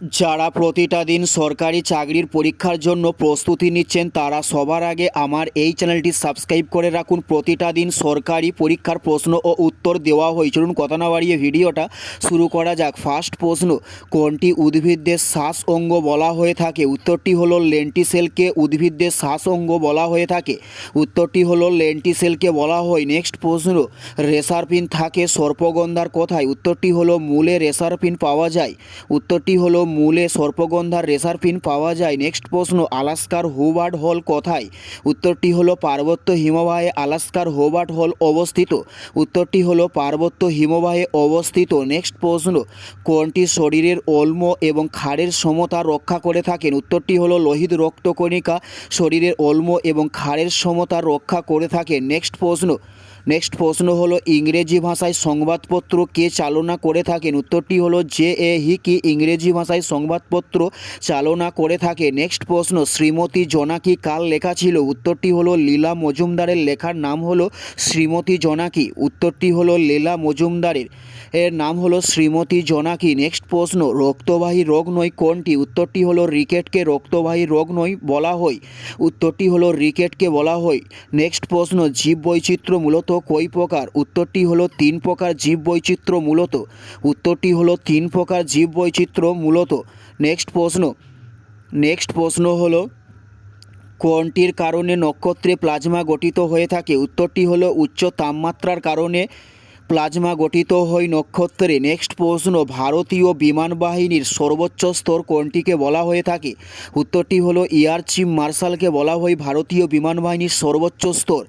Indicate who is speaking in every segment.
Speaker 1: যারা প্রতিটা দিন সরকারি চাকরির পরীক্ষার জন্য প্রস্তুতি নিচ্ছেন, তারা সবার আগে আমার এই চ্যানেলটি সাবস্ক্রাইব করে রাখুন। প্রতিটা দিন সরকারি পরীক্ষার প্রশ্ন ও উত্তর দেওয়া হয় চলুন কথা না বাড়িয়ে ভিডিওটা শুরু করা যাক। ফার্স্ট প্রশ্ন, কোনটি উদ্ভিদদের শ্বাস অঙ্গ বলা হয়ে থাকে? উত্তরটি হলো লেন্টিসেলকে উদ্ভিদদের শ্বাস অঙ্গ বলা হয়ে থাকে। উত্তরটি হলো লেন্টিসেলকে বলা হয়। নেক্সট প্রশ্ন, রেসারপিন থাকে সর্পগন্ধার কোথায়? উত্তরটি হলো মূলে রেসারপিন পাওয়া যায়। উত্তরটি হলো মূলে সর্পগন্ধার রেসারপিন পাওয়া যায়। নেক্সট প্রশ্ন, আলাস্কার হোবার্ট হল কোথায়? উত্তরটি হলো পার্বত্য হিমবাহে আলাস্কার হোবার্ট হল অবস্থিত। উত্তরটি হলো পার্বত্য হিমবাহে অবস্থিত। নেক্সট প্রশ্ন, কোনটি শরীরের অল্ম এবং খাড়ের সমতা রক্ষা করে থাকেন? উত্তরটি হলো লোহিত রক্তকণিকা, শরীরের অল্ম এবং খাড়ের সমতা রক্ষা করে থাকে নেক্সট প্রশ্ন নেক্সট প্রশ্ন হলো ইংরেজি ভাষায় সংবাদপত্র কে চালনা করে থাকেন? উত্তরটি হলো জে এ হি হিকি, ইংরেজি ভাষায় সংবাদপত্র চালনা করে থাকে। নেক্সট প্রশ্ন, শ্রীমতী জোনাকি কার লেখা ছিল? উত্তরটি হলো লীলা মজুমদারের লেখার নাম হলো শ্রীমতী জোনাকি। উত্তরটি হলো লীলা মজুমদারের। এর নাম হলো শ্রীমতী জোনাকি। নেক্সট প্রশ্ন, রক্তবাহী রোগ নয় কোনটি? উত্তরটি হলো রিকেটকে রক্তবাহী রোগ নয় বলা হয়। উত্তরটি হলো রিকেটকে বলা হয়। নেক্সট প্রশ্ন জীব বৈচিত্র্য মূলত কই প্রকার? উত্তরটি হলো তিন প্রকার জীব বৈচিত্র্য মূলত। উত্তরটি হলো তিন প্রকার জীব বৈচিত্র্য মূলত। নেক্সট প্রশ্ন। নেক্সট প্রশ্ন হল কোনটির কারণে নক্ষত্রে প্লাজমা গঠিত হয়ে থাকে। উত্তরটি হলো উচ্চ তাপমাত্রার কারণে প্লাজমা গঠিত হয় নক্ষত্রে। নেক্সট প্রশ্ন, ভারতীয় বিমান বাহিনীর সর্বোচ্চ স্তর কোনটিকে বলা হয়ে থাকে? উত্তরটি হলো এয়ার চিফ মার্শালকে বলা হয় ভারতীয় বিমান বাহিনীর সর্বোচ্চ স্তর।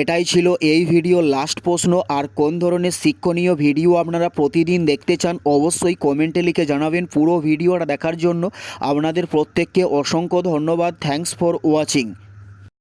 Speaker 1: এটাই ছিল এই ভিডিও লাস্ট প্রশ্ন। আর কোন ধরনের শিক্ষণীয় ভিডিও আপনারা প্রতিদিন দেখতে চান, অবশ্যই কমেন্টে লিখে জানাবেন পুরো ভিডিওটা দেখার জন্য। আপনাদের প্রত্যেককে অসংখ্য ধন্যবাদ। Thanks for watching